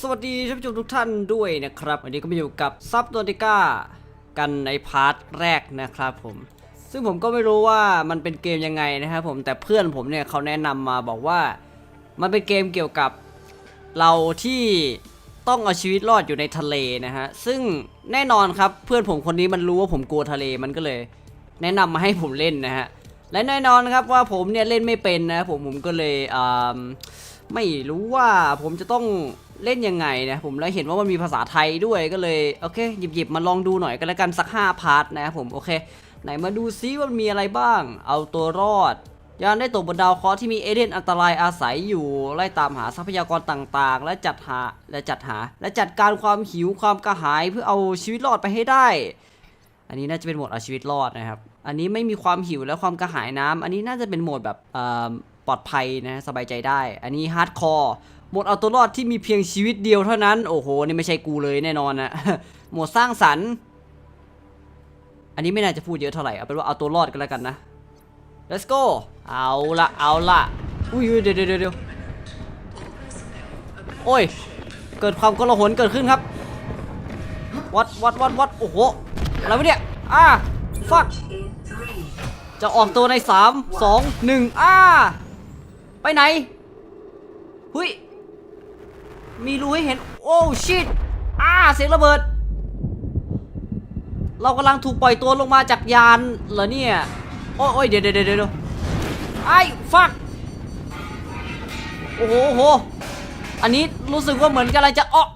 สวัสดีท่านผู้ชมทุกท่านด้วยนะครับ วันนี้ก็มาอยู่กับซับโดติก้ากันในพาร์ทแรกนะครับผม ซึ่งผมก็ไม่รู้ว่ามันเป็นเกมยังไงนะครับผมแต่เพื่อนผมเนี่ยเขาแนะนำมาบอกว่า มันเป็นเกมเกี่ยวกับเราที่ต้องเอาชีวิตรอดอยู่ในทะเลนะฮะซึ่งแน่นอนครับเพื่อนผมคนนี้มันรู้ว่าผมกลัวทะเลมันก็เลย แนะนำมาให้ผมเล่นนะฮะและแน่นอนครับว่าผมเนี่ยเล่นไม่เป็นนะผมผมก็เลยไม่รู้ว่าผมจะต้อง เล่นยังไงนะผมแล้วเห็นว่ามันมีภาษาไทยด้วยก็เลยโอเคหยิบหยิบมาลองดูหน่อยก็แล้วกันสัก 5 พาร์ทนะครับผมโอเค ไหนมาดูซิว่ามันมีอะไรบ้าง เอาตัวรอด ยานได้ตกบนดาวเคราะห์ที่มีเอเดนอันตรายอาศัยอยู่ไล่ตามหาทรัพยากรต่างๆ และจัดหาและจัดหา และจัดการความหิวความกระหายเพื่อเอาชีวิตรอดไปให้ได้ อันนี้น่าจะเป็นโหมดเอาชีวิตรอดนะครับ อันนี้ไม่มีความหิวและความกระหายน้ำอันนี้น่าจะเป็นโหมดแบบปลอดภัยนะสบายใจได้ อันนี้ฮาร์ดคอร์ โหมดเอาตัวรอดที่มีเพียงชีวิตเดียวเท่านั้น โอ้โห นี่ไม่ใช่กูเลยแน่นอนนะโหมดสร้างสรรค์ อันนี้ไม่น่าจะพูดเยอะเท่าไหร่ เอาเป็นว่าเอาตัวรอดกันแล้วกันนะ let's go เอาละเอาละอุ้ยเดี๋ยวเดี๋ยวเดี๋ยวโอ้ย เกิดความกลาหนเกิดขึ้นครับ วัดวัดวัดวัดโอ้โห อะไรวะเนี่ย อ่าฟักจะออกตัวใน 3 2 1อ่าไปไหน หุย มีรูให้เห็น โอ้ชิตอ่าเสียงระเบิด เรากำลังถูกปล่อยตัวลงมาจากยานเหรอเนี่ย โอ้ยเดี๋ยวเดี๋ยวเดี๋ยวเดี๋ยวไอ้ฟักโอ้โหโห อันนี้รู้สึกว่าเหมือนกำลังจะออก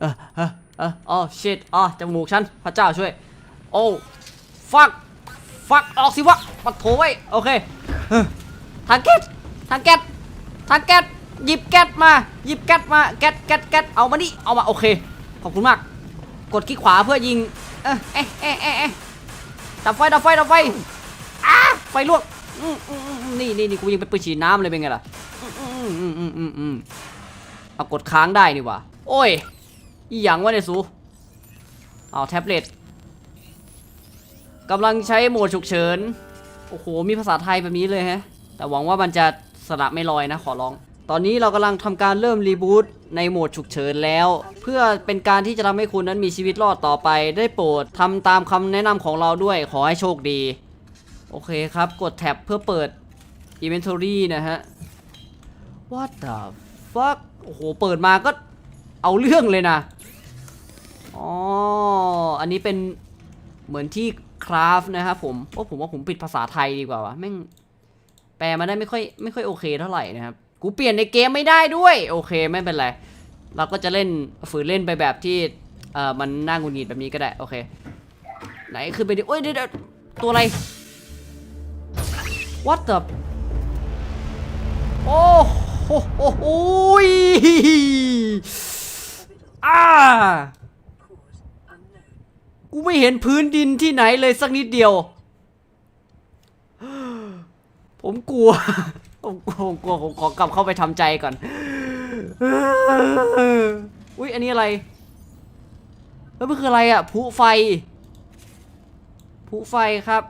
เออเออเอออ๋อชิตอ๋อจมูกฉัน พระเจ้าช่วย โอ้ฟักฟักออกสิวะปัดโถไว้ โอเคทางแก๊ส ทางแก๊สทางแก๊สหยิบแก๊สมาหยิบแก๊สมาแก๊สแก๊สแก๊สเอามานี่เอามาโอเคขอบคุณมาก กดคลิกขวาเพื่อยิงเอ๊ะเอ๊ะเอ๊ะเอ๊ะดับไฟดับไฟดับไฟอ้าไฟลวกนี่นี่นี่กูยิงเป็นปืนฉีดน้ำเลยเป็นไงล่ะอืมอืมอืมอืมอืมเอากดค้างได้นี่ว่าโอ้ยอีหยังวะเนี่ยสูเอาแท็บเล็ตกำลังใช้โหมดฉุกเฉิน โอ้โห มีภาษาไทยแบบนี้เลยฮะ แต่หวังว่ามันจะ สระไม่ลอยนะขอร้อง ตอนนี้เรากำลังทำการเริ่มรีบูตในโหมดฉุกเฉินแล้ว เพื่อเป็นการที่จะทำให้คุณนั้นมีชีวิตรอดต่อไป ได้โปรดทำตามคำแนะนำของเราด้วยขอให้โชคดี โอเคครับ กดแท็บเพื่อเปิด Inventory นะฮะ What the fuck โอ้โห เปิดมาก็เอาเรื่องเลยนะ อ๋อ อันนี้เป็นเหมือนที่คราฟนะครับผมโอ้ผมว่าผมปิดภาษาไทยดีกว่าวะแม่ง ปลมาได้ไม่ค่อยไม่ค่อยโอเคเท่าไหร่นะครับ กูเปลี่ยนในเกมไม่ได้ด้วย โอเคไม่เป็นไร เราก็จะเล่นฝืนเล่นไปแบบที่เอ่อมันน่างุดหงิดแบบนี้ก็ได้ โอเค ไหนขึ้นไปดิโอ้ยเดี๋ยวตัวอะไร What the โอ้โหโอ้โหยอ่ากูไม่เห็นพื้นดินที่ไหนเลยสักนิดเดียว ผมกลัว ผมกลัวผมกลัวผมขอกลับเข้าไปทำใจก่อน อุ้ยอันนี้อะไร แล้วมันคืออะไรอะผุไฟผุไฟครับ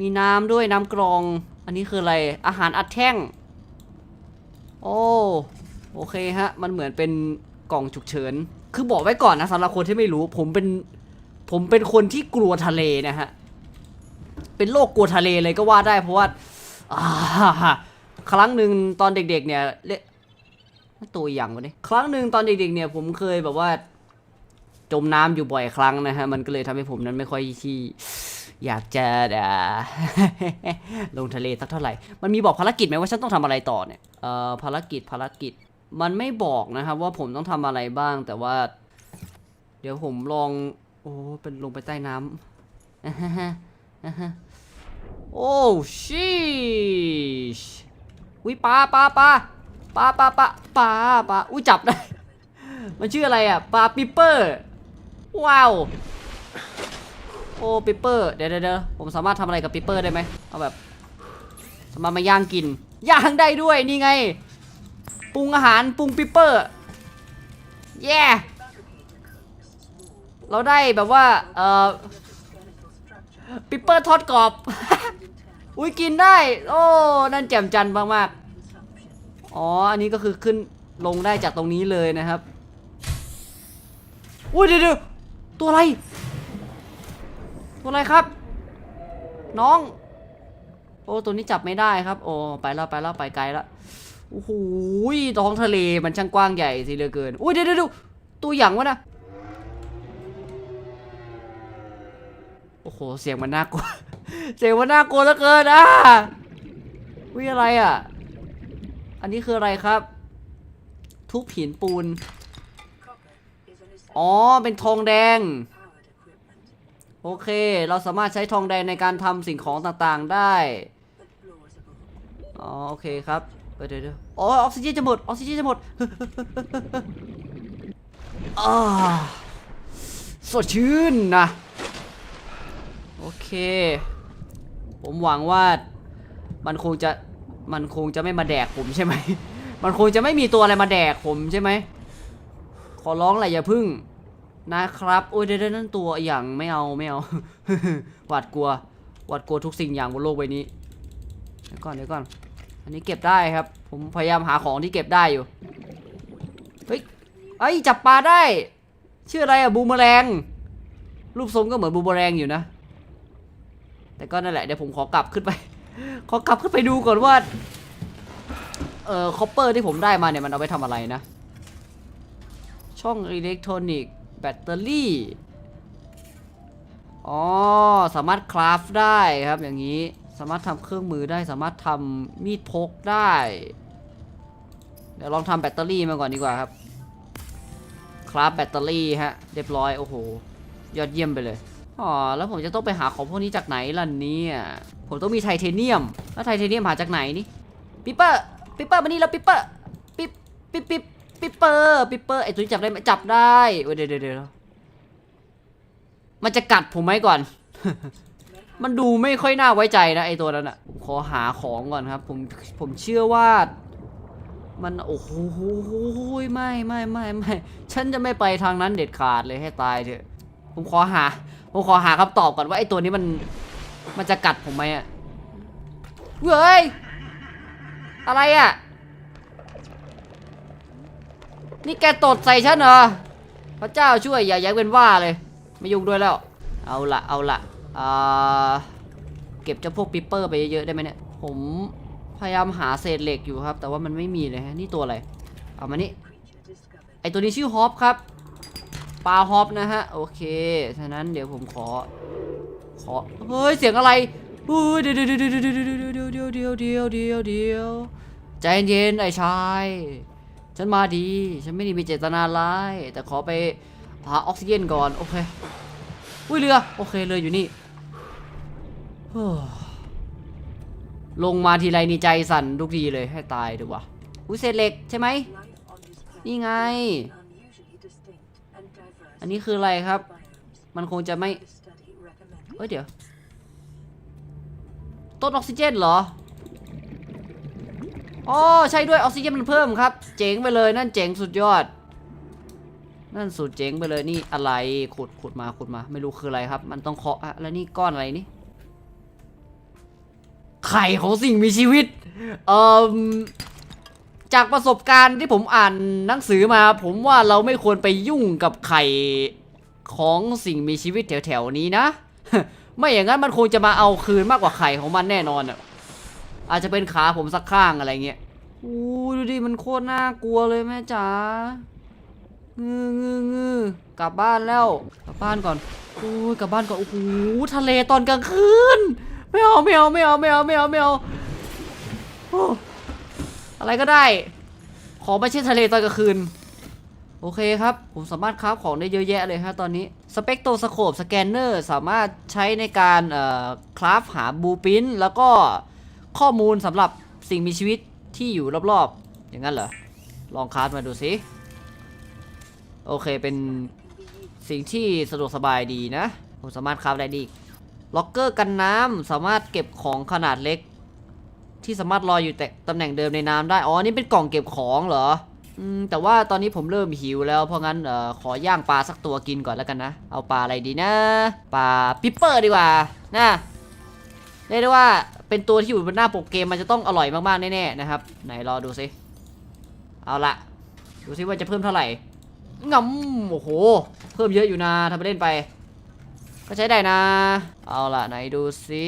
มีน้ำด้วยน้ำกรอง อันนี้คืออะไร อาหารอัดแท่ง โอ้โอเคฮะ มันเหมือนเป็นกล่องฉุกเฉิน คือบอกไว้ก่อนนะสำหรับคนที่ไม่รู้ ผมเป็น ผมเป็นคนที่กลัวทะเลนะฮะ เป็นโรคกลัวทะเลเลยก็ว่าได้เพราะว่าครั้งหนึ่งตอนเด็ก ๆ เนี่ยเละตัวอย่างวะนี่ครั้งหนึ่งตอนเด็ก ๆ เนี่ย ผมเคยแบบว่า จมน้ำอยู่บ่อยครั้งนะฮะ มันก็เลยทำให้ผมนั้นไม่ค่อยที่อยากจะลงทะเลสักเท่าไหร่ มันมีบอกภารกิจไหมว่าฉันต้องทำอะไรต่อเนี่ยเอ่อภารกิจภารกิจ มันไม่บอกนะครับว่าผมต้องทำอะไรบ้างแต่ว่า เดี๋ยวผมลอง โอ้เป็นลงไปใต้น้ำ โอ้ชีชอุ้ยปลาปลาปลาปลาปลาปลาปลาปลาอุ้ยจับได้ มันชื่ออะไรอะปลาปิปเปอร์ ว้าว โอ้ปิปเปอร์เดี๋ยวเดี๋ยวเดี๋ยวผมสามารถทำอะไรกับปิปเปอร์ได้ไหมเอาแบบสามารถมาย่างกิน ย่างได้ด้วยนี่ไง ปรุงอาหารปรุงปิปเปอร์ แย่ เราได้แบบว่า เอ่อ ปิปเปอร์ทอดกรอบ อุ้ยกินได้ โอ้ นั่นแจ่มจันทร์มากๆอ๋อ อันนี้ก็คือขึ้นลงได้จากตรงนี้เลยนะครับ อุ้ยเดี๋ยวเดี๋ยวตัวอะไร ตัวอะไรครับ น้อง โอ้ตัวนี้จับไม่ได้ครับ โอ้ไปแล้วไปแล้วไปไกลแล้วโอ้โหท้องทะเลมันช่างกว้างใหญ่สิเหลือเกิน อุ้ยเดี๋ยวเดี๋ยวเดี๋ยวตัวอย่างวะนะ อ้โห เสียงมันน่ากลัว เสียงมันน่ากลัวเหลือเกินอะวิอะไรอะ อันนี้คืออะไรครับ ทุบหินปูน อ๋อ เป็นทองแดง โอเค เราสามารถใช้ทองแดงในการทำสิ่งของต่างๆได้ อ๋อ โอเคครับเดี๋ยวเดี๋ยวอ๋อ ออกซิเจนจะหมด ออกซิเจนจะหมดอ่าสดชื่นนะ โอเค ผมหวังว่ามันคงจะมันคงจะไม่มาแดกผมใช่ไหม มันคงจะไม่มีตัวอะไรมาแดกผมใช่ไหม ขอร้องแหละอย่าพึ่งนะครับ โอ้ยเดี๋ยวๆนั่นตัวอย่างไม่เอาไม่เอา หวาดกลัว หวาดกลัวทุกสิ่งอย่างบนโลกใบนี้ เดี๋ยวก่อนเดี๋ยวก่อน อันนี้เก็บได้ครับ ผมพยายามหาของที่เก็บได้อยู่ เฮ้ย ไอ้ยจับปลาได้ ชื่ออะไรอะบูมเมอแรงรูปทรงก็เหมือนบูมเมอแรงอยู่นะ แต่ก็นั่นแหละเดี๋ยวผมขอกลับขึ้นไป ขอกลับขึ้นไปดูก่อนว่า เอ่อคอปเปอร์ที่ผมได้มาเนี่ยมันเอาไปทำอะไรนะ ช่องอิเล็กทรอนิกส์แบตเตอรี่ อ๋อ สามารถคราฟได้ครับอย่างนี้ สามารถทำเครื่องมือได้ สามารถทำมีดพกได้ เดี๋ยวลองทำแบตเตอรี่มาก่อนดีกว่าครับ คราฟแบตเตอรี่ฮะ เรียบร้อย โอ้โห ยอดเยี่ยมไปเลย อ๋อแล้วผมจะต้องไปหาของพวกนี้จากไหนล่ะเนี่ยผมต้องมีไทเทเนียม แล้วไทเทเนียมหาจากไหนนี่ปิปเปอร์ปิปเปอร์มานี่แล้วปิปเปอร์ปิปปิปปิปปิปเปอร์ปิปเปอร์ไอ้ตัวนี้จับได้ไหมจับได้เดี๋ยวเดี๋ยวเดี๋ยวมันจะกัดผมไหมก่อน มันดูไม่ค่อยน่าไว้ใจนะไอตัวนั้นอะขอหาของก่อนครับ ผมผมเชื่อว่ามันโอ้โหไม่ไม่ไม่ไม่ฉันจะไม่ไปทางนั้นเด็ดขาดเลยให้ตายเถอะผมขอหา ผมขอหาคำตอบก่อนว่าไอ้ตัวนี้มันมันจะกัดผมไหมอะเว้ย อะไรอะนี่แกตดใส่ฉันเหรอ พระเจ้าช่วยอย่าแย้งเป็นว่าเลย ไม่ยุ่งด้วยแล้ว เอาละเอาละอ่าเก็บเจ้าพวกปิปเปอร์ไปเยอะๆได้ไหมเนี่ย ผมพยายามหาเศษเหล็กอยู่ครับ แต่ว่ามันไม่มีเลยฮะ นี่ตัวอะไร เอามานี่ ไอตัวนี้ชื่อฮอปครับ ปลาฮอปนะฮะ โอเค ฉะนั้นเดี๋ยวผมขอ ขอ เฮ้ย เสียงอะไรเฮ้ยเดี๋ยวเดี๋ยวเดี๋ยวเดี๋ยวเดี๋ยวเดี๋ยวเดี๋ยวเดี๋ยวเดี๋ยวเดี๋ยวใจเย็นไอ้ชาย ฉันมาดี ฉันไม่ได้มีเจตนาร้าย แต่ขอไปหาออกซิเจนก่อน โอเค อุ้ยเรือ โอเคเรืออยู่นี่ ลงมาทีไรนี่ใจสั่นทุกทีเลยให้ตายดีกว่าอุ้ยเศษเหล็กใช่ไหม นี่ไง อันนี้คืออะไรครับ มันคงจะไม่เฮ้ยเดี๋ยว ต้นออกซิเจนเหรออ๋อใช่ด้วยออกซิเจนมันเพิ่มครับ เจ๋งไปเลยนั่นเจ๋งสุดยอด นั่นสุดเจ๋งไปเลยนี่อะไรขุดขุดมาขุดมา ไม่รู้คืออะไรครับ มันต้องเคาะอะแล้วนี่ก้อนอะไรนี่ไข่ของสิ่งมีชีวิต เอ่อ จากประสบการณ์ที่ผมอ่านหนังสือมา ผมว่าเราไม่ควรไปยุ่งกับไข่ของสิ่งมีชีวิตแถวๆนี้นะ ไม่อย่างนั้นมันคงจะมาเอาคืนมากกว่าไข่ของมันแน่นอนอะอาจจะเป็นขาผมสักข้างอะไรเงี้ยอู้ดูดิมันโคตรน่ากลัวเลยแม่จ๋างืองืองือกลับบ้านแล้ว กลับบ้านก่อนอู้กลับบ้านก่อนโอ้โหทะเลตอนกลางคืนไม่เอาไม่เอาไม่เอาไม่เอาไม่เอาไม่เอา อะไรก็ได้ ขอไม่ใช่ทะเลตอนกลางคืน โอเคครับ ผมสามารถคราฟของได้เยอะแยะเลยฮะตอนนี้ สเปกโตสโคปสแกนเนอร์สามารถใช้ในการคราฟหาบูปินแล้วก็ข้อมูลสำหรับสิ่งมีชีวิตที่อยู่รอบๆ อย่างนั้นเหรอ ลองคราฟมาดูสิ โอเคเป็นสิ่งที่สะดวกสบายดีนะ ผมสามารถคราฟได้ดีล็อกเกอร์กันน้ำสามารถเก็บของขนาดเล็ก ที่สามารถลอยอยู่แต่ตำแหน่งเดิมในน้ำได้ อ๋อ นี่เป็นกล่องเก็บของเหรอ อืม แต่ว่าตอนนี้ผมเริ่มหิวแล้ว เพราะงั้น เอ่อ ขอย่างปลาสักตัวกินก่อนแล้วกันนะ เอาปลาอะไรดีนะ ปลาปิปเปอร์ดีกว่า นะเรียกได้ว่า เป็นตัวที่อยู่บนหน้าปกเกมมันจะต้องอร่อยมากๆแน่ๆนะครับ ไหนรอดูสิเอาละ ดูซิว่าจะเพิ่มเท่าไหร่งำโอ้โห เพิ่มเยอะอยู่นะทำไปเล่นไป ก็ใช้ได้นะ เอาละไหนดูซิ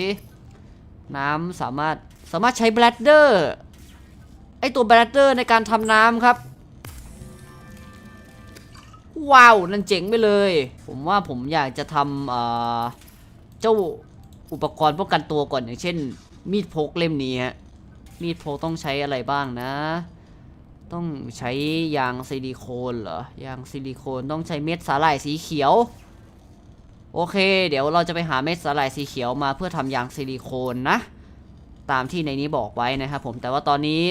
น้ำสามารถ สามารถใช้แบลดเดอร์ไอตัวแบลดเดอร์ในการทำน้ำครับ ว้าว นั่นเจ๋งไปเลย ผมว่าผมอยากจะทำเอ่อเจ้าอุปกรณ์ป้องกันตัวก่อนอย่างเช่น มีดพกเล่มนี้ฮะมีดพกต้องใช้อะไรบ้างนะ ต้องใช้ยางซิลิโคนเหรอยางซิลิโคนต้องใช้เม็ดสาหร่ายสีเขียว โอเค เดี๋ยวเราจะไปหาเม็ดสาหร่ายสีเขียวมาเพื่อทำยางซิลิโคนนะ ตามที่ในนี้บอกไว้นะครับผมแต่ว่าตอนนี้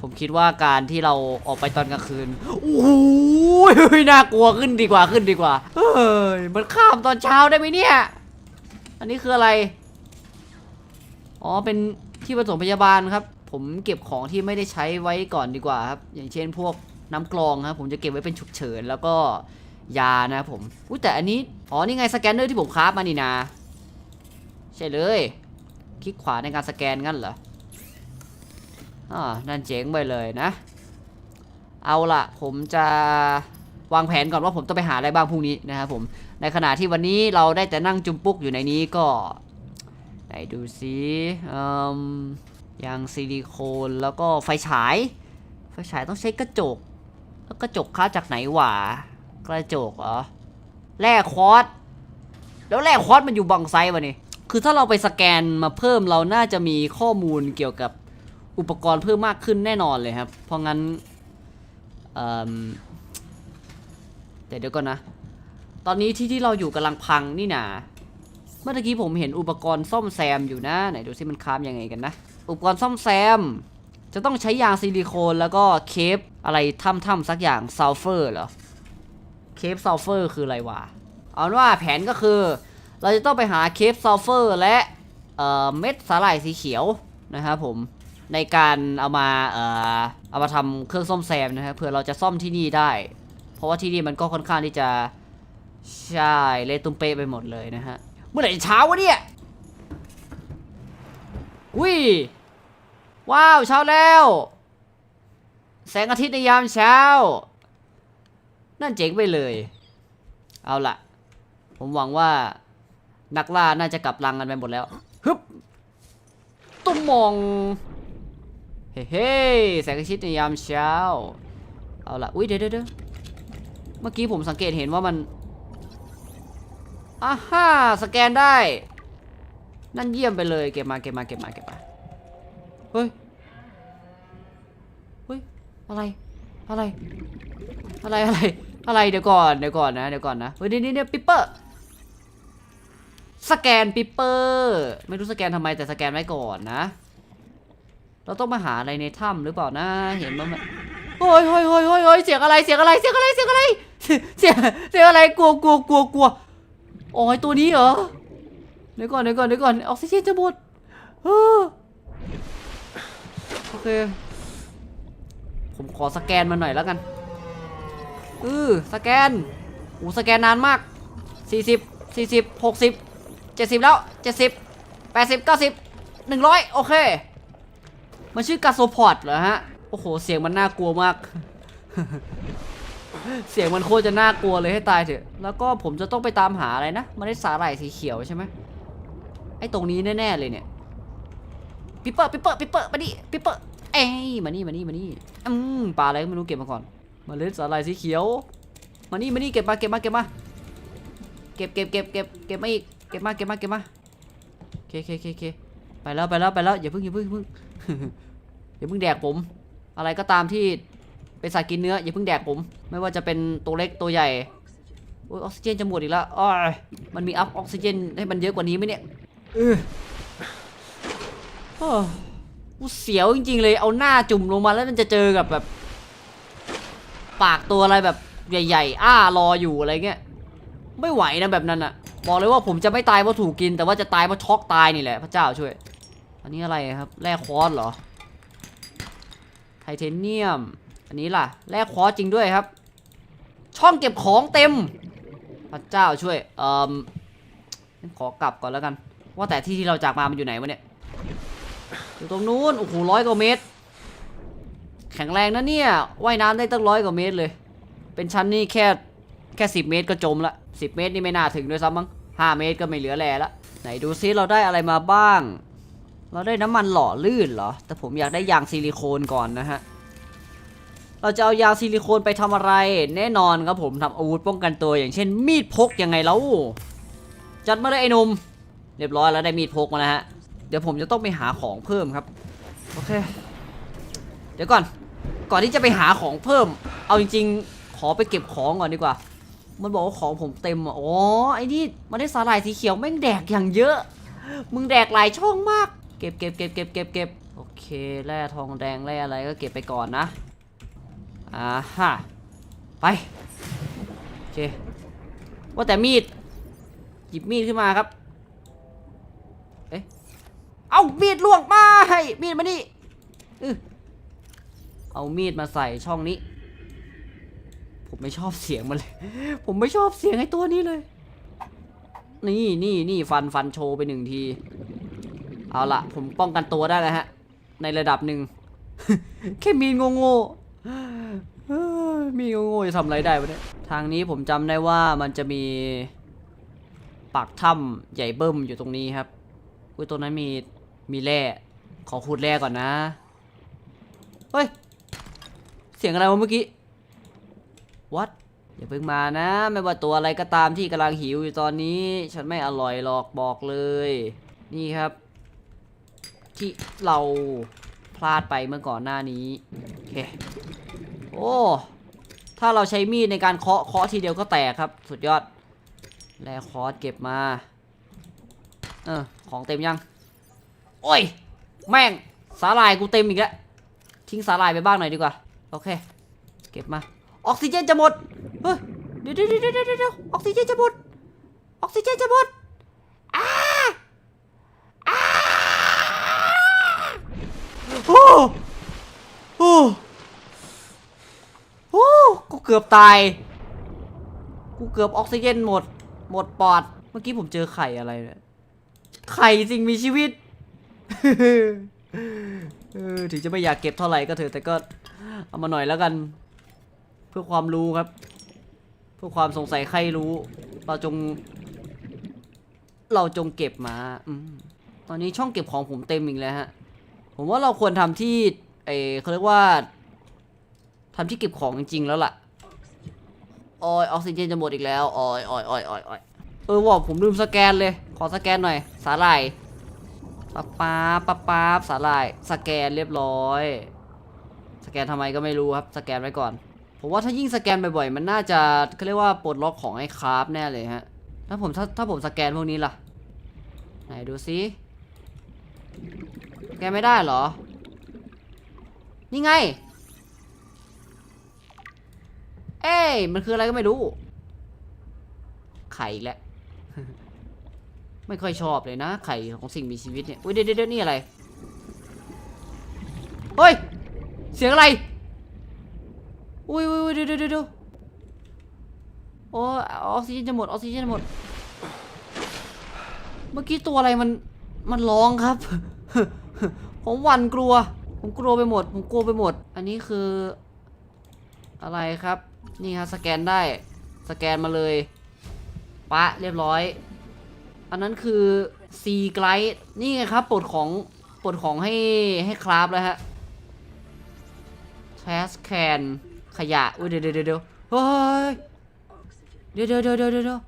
ผมคิดว่าการที่เราออกไปตอนกลางคืนโอ้โหน่ากลัวขึ้นดีกว่าขึ้นดีกว่าเฮ้ยมันข้ามตอนเช้าได้ไหมเนี่ย อันนี้คืออะไรอ๋อเป็นที่ผสมพยาบาลครับ ผมเก็บของที่ไม่ได้ใช้ไว้ก่อนดีกว่าครับ อย่างเช่นพวกน้ำกรองครับ ผมจะเก็บไว้เป็นฉุกเฉินแล้วก็ยานะครับผมอุ้ยแต่อันนี้ อ๋อ นี่ไงสแกนเนอร์ที่ผมคราฟมานี่นา ใช่เลย คลิกขวาในการสแกนงั้นเหรออ่านั่นเจ๋งไปเลยนะ เอาละผมจะวางแผนก่อนว่าผมต้องไปหาอะไรบ้างพรุ่งนี้นะครับผม ในขณะที่วันนี้เราได้แต่นั่งจุมปุกอยู่ในนี้ก็ ไหนดูสิยางซิลิโคนแล้วก็ไฟฉาย ไฟฉายต้องใช้กระจก แล้วกระจกค้าจากไหนหวะกระจกเหรอแร่คอตซ์แล้วแร่คอตซ์มันอยู่บังไซวะนี่ คือถ้าเราไปสแกนมาเพิ่มเราน่าจะมีข้อมูลเกี่ยวกับอุปกรณ์เพิ่มมากขึ้นแน่นอนเลยครับ เพราะงั้นเอิ่มแต่เดี๋ยวก่อนนะ ตอนนี้ที่ที่เราอยู่กำลังพังนี่นาเมื่อกี้ผมเห็นอุปกรณ์ซ่อมแซมอยู่นะ ไหนดูซิมันค้ามยังไงกันนะ อุปกรณ์ซ่อมแซม จะต้องใช้ยางซิลิโคนแล้วก็เคปอะไรถ้ำๆสักอย่างซัลเฟอร์เหรอ เคปซัลเฟอร์คืออะไรวะ เอาว่าแผนก็คือ เราจะต้องไปหาเคปซัลเฟอร์และเเม็ดสาหร่ายสีเขียวนะครับผมในการเอามาเอ่อเอามาทำเครื่องซ่อมแซมนะครับเผื่อเราจะซ่อมที่นี่ได้ เพราะว่าที่นี่มันก็ค่อนข้างที่จะใช่เละตุ้มเป๊ะไปหมดเลยนะฮะเมื่อไหร่เช้าวะเนี่ยอุ้ยว้าวเช้าแล้ว แสงอาทิตย์ในยามเช้า นั่นเจ๋งไปเลย เอาล่ะ ผมหวังว่า นักล่าน่าจะกลับรังกันไปหมดแล้วฮึบตุ้มมองเฮ้เฮ้แสงอาทิตย์ในยามเช้า เอาละอุ้ยเดี๋ยวเดี๋ยวเมื่อกี้ผมสังเกตเห็นว่ามันอ่าฮ่าสแกนได้ นั่นเยี่ยมไปเลย เก็บมาเก็บมาเก็บมาเก็บมา เฮ้ย เฮ้ย อะไร อะไร อะไร อะไร อะไร เดี๋ยวก่อน เดี๋ยวก่อนนะ เดี๋ยวก่อนนะ เฮ้ยนี่นี่นี่ปิปเปอร์ สแกนปิปเปอร์ไม่รู้สแกนทำไมแต่สแกนไว้ก่อนนะ เราต้องมาหาอะไรในถ้ำหรือเปล่านะเห็นมันโอ้ยโอ้ยโอ้ยโอ้ยโอ้ยเสียงอะไรเสียงอะไรเสียงอะไรเสียงอะไรเสียงเสียงอะไรกลัวกลัวกลัวกลัวโอ้ยตัวนี้เหรอเดี๋ยวก่อนเดี๋ยวก่อนเดี๋ยวก่อนออกซิเจนจะหมดโอเคผมขอสแกนมันหน่อยแล้วกันเออสแกนอ้สแกนนานมาก 40 40 60 70แล้ว70 80 90 100โอเค มันชื่อกาโซพอร์ตเหรอฮะ โอ้โห เสียงมันน่ากลัวมาก เสียงมันโคตรจะน่ากลัวเลยให้ตายเถอะ แล้วก็ผมจะต้องไปตามหาอะไรนะมันได้สาหร่ายสีเขียวใช่ไหมไอ้ตรงนี้แน่ๆเลยเนี่ยปิปเปอร์ปิปเปอร์ปิปเปอร์มาดิปิปเปอร์เอ้ยมานี่มานี่มานี่อืมปลาอะไรก็ไม่รู้เก็บมาก่อนมาเล่นสาหร่ายสีเขียว มานี่มานี่เก็บมาเก็บมาเก็บมา เก็บเก็บเก็บเก็บเก็บมาอีก เก็บมาเก็บมาเก็บมาโอเคโอเคโอเคไปแล้วไปแล้วไปแล้วอย่าเพิ่งอย่าเพิ่งอย่าเพิ่งอย่าเพิ่งแดกผม อะไรก็ตามที่เป็นสัตว์กินเนื้ออย่าเพิ่งแดกผม ไม่ว่าจะเป็นตัวเล็กตัวใหญ่โอ้ยออกซิเจนจะหมดอีกแล้วอ้อมันมีอัพออกซิเจนให้มันเยอะกว่านี้ไหมเนี่ยเออโอ้กูเสียวจริงๆเลยเอาหน้าจุ่มลงมาแล้วมันจะเจอกับแบบ ปากตัวอะไรแบบใหญ่ ๆ อ้ารออยู่อะไรเงี้ยไม่ไหวนะแบบนั้นอะ บอกเลยว่าผมจะไม่ตายเพราะถูกกิน แต่ว่าจะตายเพราะช็อกตายนี่แหละพระเจ้าช่วย อันนี้อะไรครับแร่คอตซ์เหรอ ไทเทเนียม อันนี้ล่ะแร่คอตซ์จริงด้วยครับ ช่องเก็บของเต็ม พระเจ้าช่วยเอ่อขอกลับก่อนแล้วกัน ว่าแต่ที่ที่เราจากมามันอยู่ไหนวะเนี่ย อยู่ตรงนู้นโอ้โหร้อยกว่าเมตร แข็งแรงนะเนี่ยว่ายน้ำได้ตั้งร้อยกว่าเมตรเลย เป็นชั้นนี่แค่แค่สิเมตรก็จมละสิเมตรนี่ไม่น่าถึงด้วยซ้ำมั้ง ห้าเมตรก็ไม่เหลือแลละไหนดูซิเราได้อะไรมาบ้าง เราได้น้ำมันหล่อลื่นเหรอ แต่ผมอยากได้ยางซิลิโคนก่อนนะฮะ เราจะเอายางซิลิโคนไปทำอะไร แน่นอนครับผมทำอาวุธป้องกันตัวอย่างเช่น มีดพกยังไงแล้วจัดมาเลยไอ้นุ่มเรียบร้อยแล้วได้มีดพกมาแล้วฮะ เดี๋ยวผมจะต้องไปหาของเพิ่มครับ โอเค เดี๋ยวก่อน ก่อนที่จะไปหาของเพิ่ม เอาจริง ๆ ขอไปเก็บของก่อนดีกว่า มันบอกว่าของผมเต็มอะอ๋อไอ้นี่มันได้สาหร่ายสีเขียวแม่งแดกอย่างเยอะ มึงแดกหลายช่องมาก เก็บเก็บเก็บเก็บเก็บเก็บโอเคแร่ทองแดงแร่อะไรก็เก็บไปก่อนนะอ่าฮะไปโอเคว่าแต่มีดหยิบมีดขึ้นมาครับเอ๊ะเอามีดล่วงมาให้มีดมานี่อื้อเอามีดมาใส่ช่องนี้ ผมไม่ชอบเสียงมันเลย ผมไม่ชอบเสียงไอ้ตัวนี้เลย นี่นี่นี่ฟันฟันโชว์ไปหนึ่งที เอาละผมป้องกันตัวได้แล้วฮะ ในระดับหนึ่ง แค่มีนโง่มีนโง่จะทำอะไรได้วะเนี่ย ทางนี้ผมจำได้ว่ามันจะมีปากถ้ำใหญ่เบิ้มอยู่ตรงนี้ครับ อุ้ยตรงนั้นมีมีแร่ ขอขุดแร่ก่อนนะ เฮ้ย เสียงอะไรวะเมื่อกี้ วัดอย่าเพิ่งมานะ ไม่ว่าตัวอะไรก็ตามที่กำลังหิวอยู่ตอนนี้ ฉันไม่อร่อยหรอกบอกเลย นี่ครับ ที่เราพลาดไปเมื่อก่อนหน้านี้โอเคโอ้ถ้าเราใช้มีดในการเคาะเคาะทีเดียวก็แตกครับ สุดยอด แลคอร์สเก็บมา เออ ของเต็มยัง โอ้ย แม่งสาหร่ายกูเต็มอีกแล้ว ทิ้งสาหร่ายไปบ้างหน่อยดีกว่า โอเค เก็บมา ออกซิเจนจะหมด เฮ้ย เดี๋ยวเดี๋ยวเดี๋ยวเดี๋ยวออกซิเจนจะหมด ออกซิเจนจะหมดอ้าอ้าโอ้โอ้โอ้กูเกือบตาย กูเกือบออกซิเจนหมด หมดปอด เมื่อกี้ผมเจอไข่อะไรเนี่ยไข่สิ่งมีชีวิตถึงจะไม่อยากเก็บเท่าไหร่ก็เถอะแต่ก็เอามาหน่อยแล้วกัน เพื่อความรู้ครับ เพื่อความสงสัยใครรู้ เราจง เราจงเก็บมาอมตอนนี้ช่องเก็บของผมเต็มอีกแล้วฮะ ผมว่าเราควรทำที่เอเขาเรียกว่าทำที่เก็บของจริง ๆ แล้วล่ะออยออกซิเจนจะหมดอีกแล้วออยออยออยออยออยเออว่าผมลืมสแกนเลย ขอสแกนหน่อย สาหร่ายป๊าป๊าป๊าป๊าบสาหร่าย สแกนเรียบร้อย สแกนทำไมก็ไม่รู้ครับ สแกนไว้ก่อน ผมว่าถ้ายิ่งสแกนบ่อยๆ มันน่าจะเขาเรียกว่าปลดล็อกของให้คราฟแน่เลยฮะ ถ้าผมถ้าถ้าผมสแกนพวกนี้ล่ะ ไหนดูซิสแกนไม่ได้เหรอ นี่ไง เอ้ยมันคืออะไรก็ไม่รู้ ไข่อีกแล้วไม่ค่อยชอบเลยนะ ไข่ของสิ่งมีชีวิตเนี่ย อุ้ยเดี๋ยวเดี๋ยวนี่อะไร เฮ้ย เสียงอะไร อุ้ยอุ้ยเดี๋ยวเดี๋ยวเดี๋ยวโอ้ออกซิเจนจะหมดออกซิเจนจะหมด เมื่อกี้ตัวอะไรมันมันร้องครับ ผมหวั่นกลัว ผมกลัวไปหมด ผมกลัวไปหมด อันนี้คือ อะไรครับ นี่ครับสแกนได้ สแกนมาเลย ปะเรียบร้อย อันนั้นคือซีไกด์นี่ไงครับปลดของปลดของให้ให้คราฟแล้วฮะแทสแคน ขยะอุ้ยเดี๋ยวเดี๋ยวเดี๋ยวเฮ้ยเดี๋ยวเดี๋ยวเดี๋ยวเดี๋ยวเดี๋ยว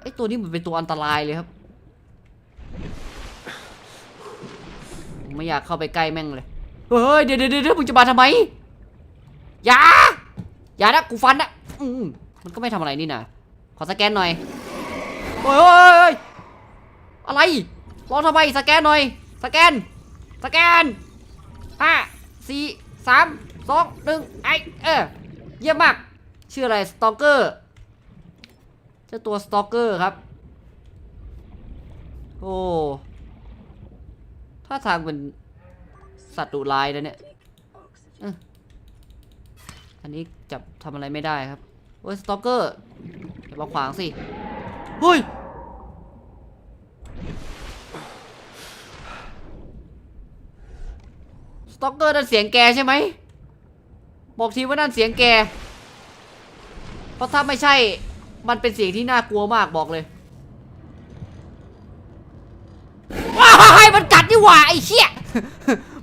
ไอตัวนี้มันเป็นตัวอันตรายเลยครับไม่อยากเข้าไปใกล้แม่งเลยเฮ้ยเดี๋ยวเดี๋ยวเดี๋ยวมึงจะมาทำไมอย่าอย่านะกูฟันนะอืมมันก็ไม่ทำอะไรนี่นะขอสแกนหน่อยโอ้ยโอ้ยโอ้ยอะไรรอทำไมสแกนหน่อย สแกน สแกนห้าสี่สาม สองหนึ่งไอเออเยี่ยมมาก ชื่ออะไรสตอกเกอร์เจ้าตัวสตอกเกอร์ครับ โอ้ท่าทางเป็นสัตว์ดุร้ายนะเนี่ยอันนี้จับทำอะไรไม่ได้ครับโอ้ยสตอกเกอร์อย่ามาขวางสิเฮ้ยสสต็อกเกอร์นั่นเสียงแกใช่ไหม บอกทีว่านั่นเสียงแก เพราะถ้าไม่ใช่ มันเป็นเสียงที่น่ากลัวมากบอกเลย ว้ายมันกัดนี่หว่าไอ้เชี่ย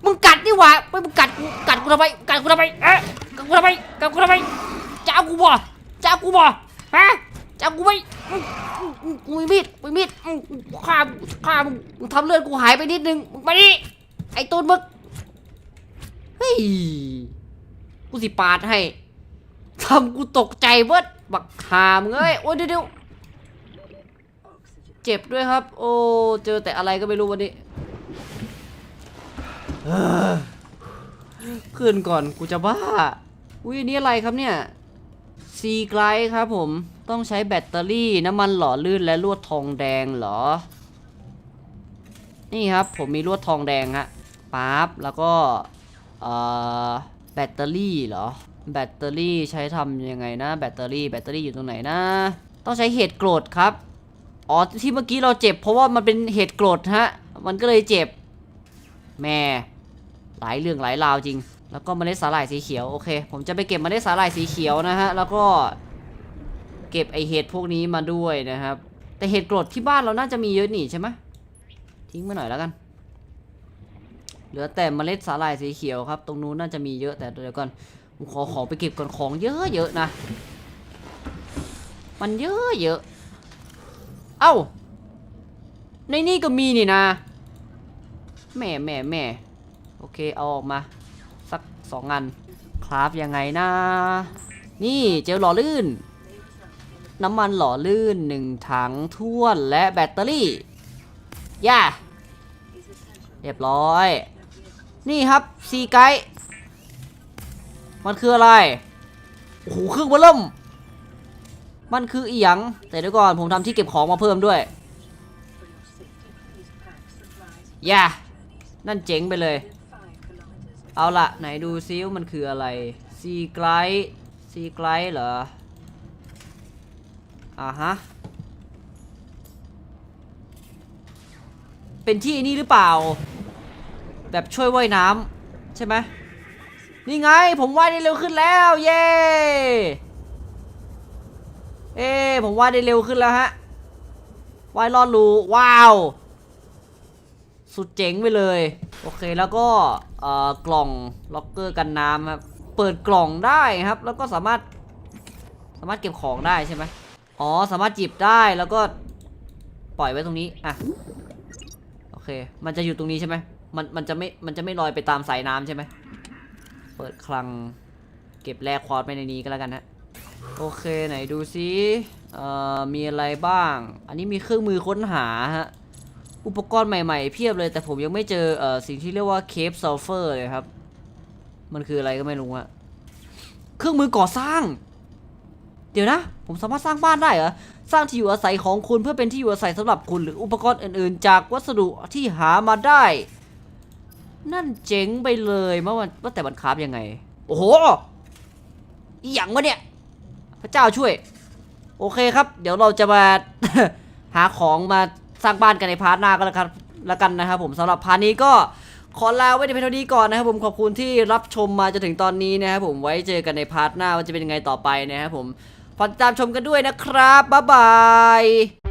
มึงกัดนี่หว่าไม่มึงกัดกูกัดกูทำไม กัดกูทำไม เอ๊ะกัดกูทำไม กัดกูทำไม จะเอากูบ่ จะเอากูบ่ ฮะ จะเอากูไหมอืมอืมอืมกูมีมีดมีมีดอืมฆ่าฆ่ามึงมึงทำเลือดกูหายไปนิดนึงมึงมาดิไอ้ตูนมึกเฮ้ย กูสิปาดให้ทำกูตกใจเบิดบักหามเอ้ยโอ้ยเดี๋ยวเดียวเจ็บด้วยครับ โอ้เจอแต่อะไรก็ไม่รู้วันนี้เอ้อขึ้นก่อนกูจะบ้า อุ้ยนนี่อะไรครับเนี่ยซีไกลครับผมต้องใช้แบตเตอรี่น้ำมันหล่อลื่นและลวดทองแดงเหรอ นี่ครับผมมีลวดทองแดงฮะปั๊บแล้วก็เอ่อ แบตเตอรี่เหรอ แบตเตอรี่ใช้ทำยังไงนะ แบตเตอรี่ แบตเตอรี่อยู่ตรงไหนนะ ต้องใช้เห็ดโกรธครับ อ๋อ ที่เมื่อกี้เราเจ็บเพราะว่ามันเป็นเห็ดโกรธฮะ มันก็เลยเจ็บ แม่ หลายเรื่องหลายราวจริง แล้วก็เมล็ดสาหร่ายสีเขียว โอเค ผมจะไปเก็บเมล็ดสาหร่ายสีเขียวนะฮะ แล้วก็เก็บไอเห็ดพวกนี้มาด้วยนะครับ แต่เห็ดโกรธที่บ้านเราน่าจะมีเยอะนี่ใช่ไหมทิ้งมาหน่อยแล้วกัน เหลือแต่เมล็ดสาหร่ายสีเขียวครับ ตรงนู้นน่าจะมีเยอะแต่เดี๋ยวก่อนผมขอของไปเก็บก่อนของเยอะเยอะๆนะ มันเยอะเยอะ เอ้า ในนี่ก็มีนี่นะแม่แม่แม่โอเคเอาออกมา สักสองอัน คราฟยังไงนะ นี่เจลหล่อลื่น น้ำมันหล่อลื่นหนึ่งถังท้วนและแบตเตอรี่ ย่า เรียบร้อย นี่ครับซีไกด์มันคืออะไร โอ้โหเครื่องบอร์เริ่มมันคืออีหยังแต่เดี๋ยวก่อนผมทำที่เก็บของมาเพิ่มด้วยย่านั่นเจ๋งไปเลย เอาละไหนดูซิว่ามันคืออะไรซีไกด์ซีไกด์เหรออ่าฮะเป็นที่นี่หรือเปล่า แบบช่วยว่ายน้ำใช่ไหมนี่ไงผมว่ายได้เร็วขึ้นแล้ว เย้เอ้ผมว่ายได้เร็วขึ้นแล้วฮะว่ายลอดรูว้าว สุดเจ๋งไปเลย โอเคแล้วก็เอ่อกล่องล็อกเกอร์กันน้ำครับเปิดกล่องได้ครับ แล้วก็สามารถสามารถเก็บของได้ใช่ไหมอ๋อสามารถจิบได้แล้วก็ปล่อยไว้ตรงนี้อะโอเค มันจะอยู่ตรงนี้ใช่ไหม มันมันจะไม่มันจะไม่ลอยไปตามสายน้ำใช่ไหมเปิดคลังเก็บแร่ควอตไว้ในนี้ก็แล้วกันฮะโอเคไหนดูซิเอ่อมีอะไรบ้าง อันนี้มีเครื่องมือค้นหาฮะอุปกรณ์ใหม่ๆ เพียบเลยแต่ผมยังไม่เจอเอ่อสิ่งที่เรียกว่าเคปซัลเฟอร์เลยครับ มันคืออะไรก็ไม่รู้อะเครื่องมือก่อสร้าง เดี๋ยวนะ ผมสามารถสร้างบ้านได้เหรอสร้างที่อยู่อาศัยของคุณเพื่อเป็นที่อยู่อาศัยสำหรับคุณหรืออุปกรณ์อื่นๆ จากวัสดุที่หามาได้ นั่นเจ๋งไปเลยเมื่อวันว่าแต่มันคราฟยังไง โอ้โหอหย่างวะเนี่ย พระเจ้าช่วย โอเคครับ เดี๋ยวเราจะมา หาของมาสร้างบ้านกันในพาร์ทหน้าก็แล้วกันล้วกันนะครับผมสำหรับพาร์ทนี้ก็ขอลาไว้ในเพียงเท่านี้ก่อนนะครับผมขอบคุณที่รับชมมาจนถึงตอนนี้นะครับผมไว้เจอกันในพาร์ทหน้าว่าจะเป็นยังไงต่อไปนะครับผมฝากติดตามชมกันด้วยนะครับบ๊ายบาย